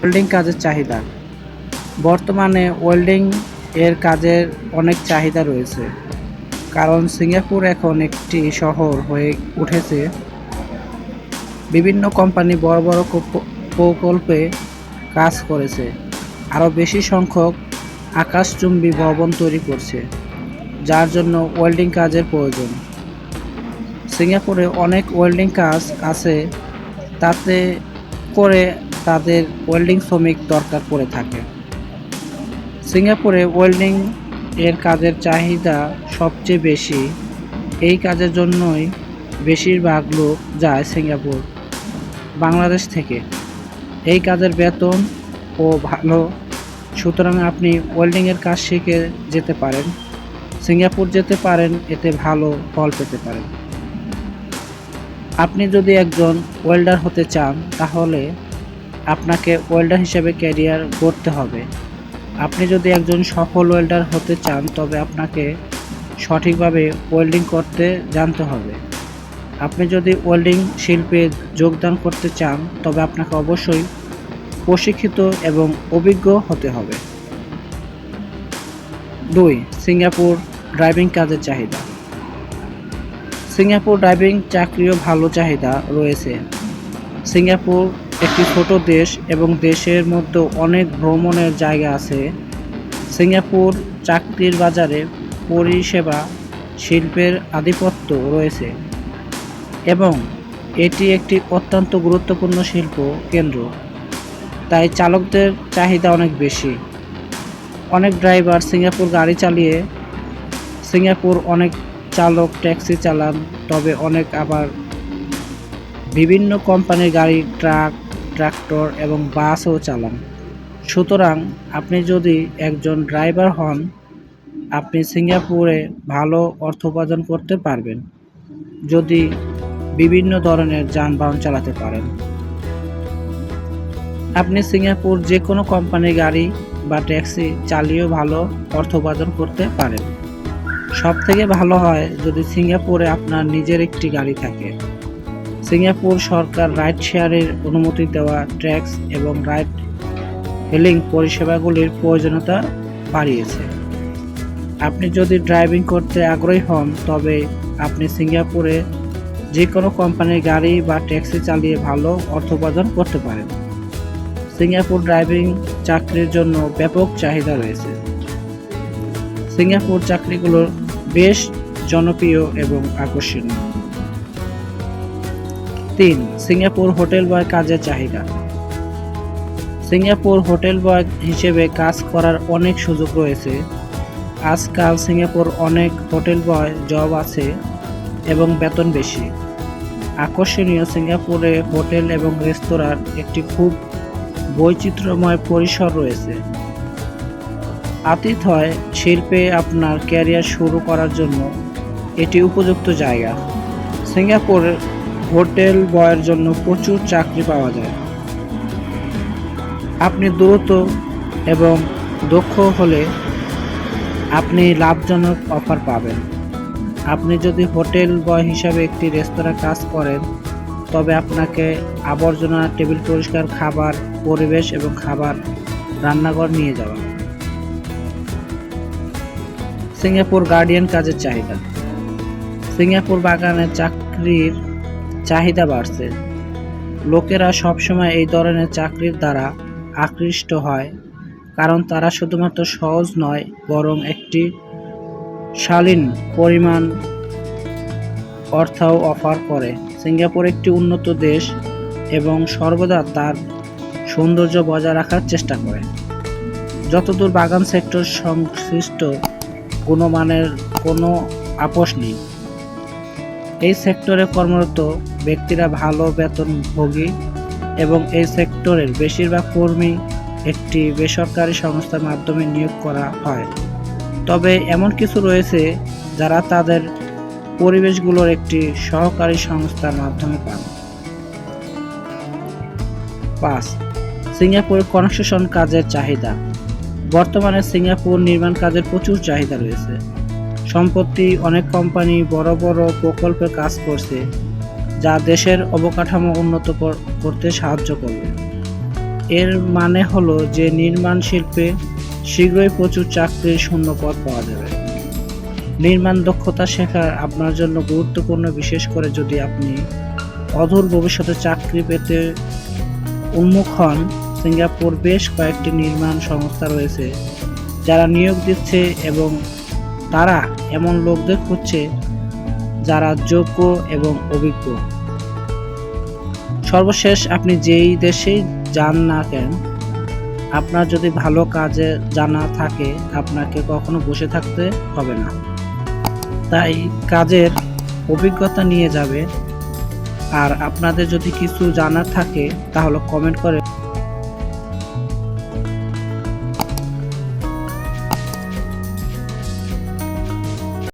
Welding কাজের চাহিদা। বর্তমানে ওয়েল্ডিং এর কাজের অনেক চাহিদা রয়েছে। কারণ সিঙ্গাপুর এখন একটি শহর হয়ে উঠেছে। বিভিন্ন কোম্পানি বড় বড় প্রকল্পে কাজ করেছে। আরও বেশি সংখ্যক আকাশচুম্বী ভবন তৈরি করছে, যার জন্য ওয়েল্ডিং কাজের প্রয়োজন। সিঙ্গাপুরে অনেক ওয়েল্ডিং কাজ আছে, তাতে করে তাদের ওয়েল্ডিং শ্রমিক দরকার পড়ে থাকে। সিঙ্গাপুরে ওয়েল্ডিং এর কাজের চাহিদা সবচেয়ে বেশি। এই কাজের জন্যই বেশিরভাগ লোক যায় সিঙ্গাপুর, বাংলাদেশ থেকে। এই কাজের বেতন ও ভালো, সুতরাং আপনি ওয়েল্ডিংয়ের কাজ শিখে যেতে পারেন। সিঙ্গাপুর যেতে পারেন, এতে ভালো ফল পেতে পারেন। আপনি যদি একজন ওয়েল্ডার হতে চান, তাহলে আপনাকে ওয়েল্ডার হিসেবে ক্যারিয়ার করতে হবে। আপনি যদি একজন সফল ওয়েল্ডার হতে চান, তবে আপনাকে সঠিকভাবে ওয়েল্ডিং করতে জানতে হবে। আপনি যদি ওয়েল্ডিং শিল্পে যোগদান করতে চান, তবে আপনাকে অবশ্যই প্রশিক্ষিত এবং অভিজ্ঞ হতে হবে। দুই, সিঙ্গাপুর ড্রাইভিং কাজের চাহিদা। সিঙ্গাপুর ড্রাইভিং চাকরিও ভালো চাহিদা রয়েছে। সিঙ্গাপুর একটি ছোট দেশ এবং দেশের মধ্যে অনেক ভ্রমণের জায়গা আছে। সিঙ্গাপুর চাকরির বাজারে পরিষেবা শিল্পের আধিপত্য রয়েছে এবং এটি একটি অত্যন্ত গুরুত্বপূর্ণ শিল্প কেন্দ্র, তাই চালকদের চাহিদা অনেক বেশি। অনেক ড্রাইভার সিঙ্গাপুর গাড়ি চালিয়ে সিঙ্গাপুর অনেক চালক ট্যাক্সি চালান, তবে অনেক আবার বিভিন্ন কোম্পানির গাড়ি, ট্রাক ট্রাক্টর এবং বাসও চালান। সুতরাং আপনি যদি একজন ড্রাইভার হন, আপনি সিঙ্গাপুরে ভালো অর্থ উপার্জন করতে পারবেন, যদি বিভিন্ন ধরনের যানবাহন চালাতে পারেন। আপনি সিঙ্গাপুর যে কোনো কোম্পানির গাড়ি বা ট্যাক্সি চালিয়েও ভালো অর্থ উপার্জন করতে পারেন। সব থেকে ভালো হয় যদি সিঙ্গাপুরে আপনার নিজের একটি গাড়ি থাকে। সিঙ্গাপুর সরকার রাইড শেয়ারের অনুমতি দেওয়া ট্যাক্স এবং রাইড হেলিং পরিষেবাগুলির প্রয়োজনীয়তা বাড়িয়েছে। আপনি যদি ড্রাইভিং করতে আগ্রহী হন, তবে আপনি সিঙ্গাপুরে যে কোনো কোম্পানির গাড়ি বা ট্যাক্সি চালিয়ে ভালো অর্থ উপার্জন করতে পারেন। সিঙ্গাপুর ড্রাইভিং চাকরির জন্য ব্যাপক চাহিদা রয়েছে। সিঙ্গাপুর চাকরিগুলো বেশ জনপ্রিয় এবং আকর্ষণীয়। তিন, সিঙ্গাপুর হোটেল বয় কাজের চাহিদা। সিঙ্গাপুর হোটেল বয় হিসেবে কাজ করার অনেক সুযোগ রয়েছে। আজকাল সিঙ্গাপুর অনেক হোটেল বয় জব আছে এবং বেতন বেশি। আকর্ষণীয় সিঙ্গাপুরে হোটেল এবং রেস্তোরাঁর একটি খুব বৈচিত্র্যময় পরিসর রয়েছে। আতিথ্য শিল্পে আপনার ক্যারিয়ার শুরু করার জন্য। এটি উপযুক্ত জায়গা। সিঙ্গাপুর হোটেল বয়ের জন্য প্রচুর চাকরি পাওয়া যায়। আপনি দ্রুত এবং দক্ষ হলে আপনি লাভজনক অফার পাবেন। আপনি যদি হোটেল বয় হিসাবে একটি রেস্তোরাঁ কাজ করেন, তবে আপনাকে আবর্জনা, টেবিল পরিষ্কার, খাবার, পরিবেশ এবং খাবার, রান্নাঘর নিয়ে যাওয়া। সিঙ্গাপুর গার্ডিয়ান কাজের চাহিদা। সিঙ্গাপুর বাগানে চাকরির চাহিদা বাড়ছে। লোকেরা সবসময় এই ধরনের চাকরির দ্বারা আকৃষ্ট হয়, কারণ তারা শুধুমাত্র সহজ নয়, বরং একটি শালীন পরিমাণ অর্থও অফার করে। সিঙ্গাপুর একটি উন্নত দেশ এবং সর্বদা তার সৌন্দর্য বজায় রাখার চেষ্টা করে। যতদূর বাগান সেক্টর সংশ্লিষ্ট, গুণমানের কোনো আপোষ নেই। এই সেক্টরে কর্মরত ব্যক্তিরা ভালো বেতনভোগী এবং এই সেক্টরের বেশিরভাগ কর্মী একটি বেসরকারি সংস্থার মাধ্যমে নিয়োগ করা হয়। তবে এমন কিছু রয়েছে যারা তাদের পরিবেশগুলোর একটি সহকারী সংস্থার মাধ্যমে পান। পাঁচ, সিঙ্গাপুর কনস্ট্রাকশন কাজের চাহিদা। বর্তমানে সিঙ্গাপুর নির্মাণ কাজের প্রচুর চাহিদা রয়েছে। সম্প্রতি অনেক কোম্পানি বড় বড় প্রকল্পে কাজ করছে, যা দেশের অবকাঠামো উন্নত কর- করতে সাহায্য করবে। এর মানে হলো যে নির্মাণ শিল্পে শীঘ্রই প্রচুর চাকরির শূন্য পদ পাওয়া যাবে। নির্মাণ দক্ষতা শেখা আপনার জন্য গুরুত্বপূর্ণ, বিশেষ করে যদি আপনি অদূর ভবিষ্যতে চাকরি পেতে উন্মুখ হন। সিঙ্গাপুর বেশ কয়েকটি নির্মাণ সংস্থা রয়েছে, যারা নিয়োগ দিচ্ছে এবং তারা এমন লোকদের খুঁজছে যারা যোগ্য এবং অভিজ্ঞ। সর্বশেষ আপনি যেই দেশেই যান না কেন, আপনার যদি ভালো কাজে জানা থাকে, আপনাকে কখনো বসে থাকতে হবে না। তাই কাজের অভিজ্ঞতা নিয়ে যাবে। আর আপনাদের যদি কিছু জানার থাকে, তাহলে কমেন্ট করে